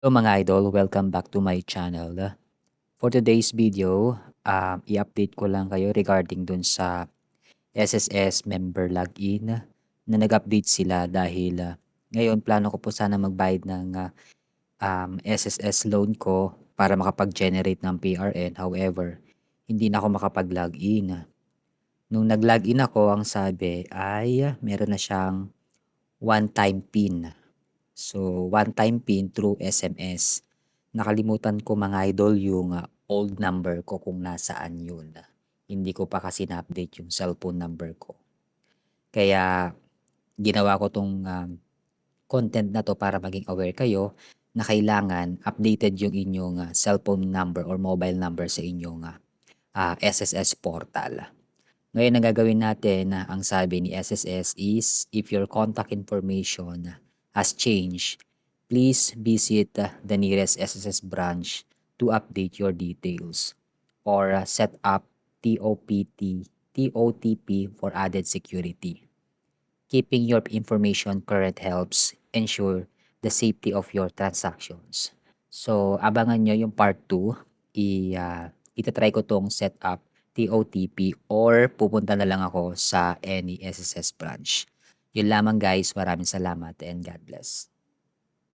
Hello mga idol, welcome back to my channel. For today's video, um, i-update ko lang kayo regarding dun sa SSS member login na nag-update sila dahil uh, ngayon plano ko po sana magbayad ng uh, um, SSS loan ko para makapag-generate ng PRN. However, hindi na ako makapag-login. Nung nag-login ako, ang sabi ay meron na siyang one-time PIN. So, one-time PIN through SMS. Nakalimutan ko mga idol yung uh, old number ko kung nasaan yun. Hindi ko pa kasi na-update yung cellphone number ko. Kaya, ginawa ko tong um, content na to para maging aware kayo na kailangan updated yung inyong uh, cellphone number or mobile number sa inyong uh, uh, SSS portal. Ngayon, ang gagawin natin, uh, ang sabi ni SSS is if your contact information has changed, please visit the nearest SSS branch to update your details or set up TOPT, TOTP for added security. Keeping your information current helps ensure the safety of your transactions. So, abangan nyo yung part 2. I, uh, itatry ko tong set up TOTP or pupunta na lang ako sa any SSS branch. Yun lamang guys. Maraming salamat and God bless.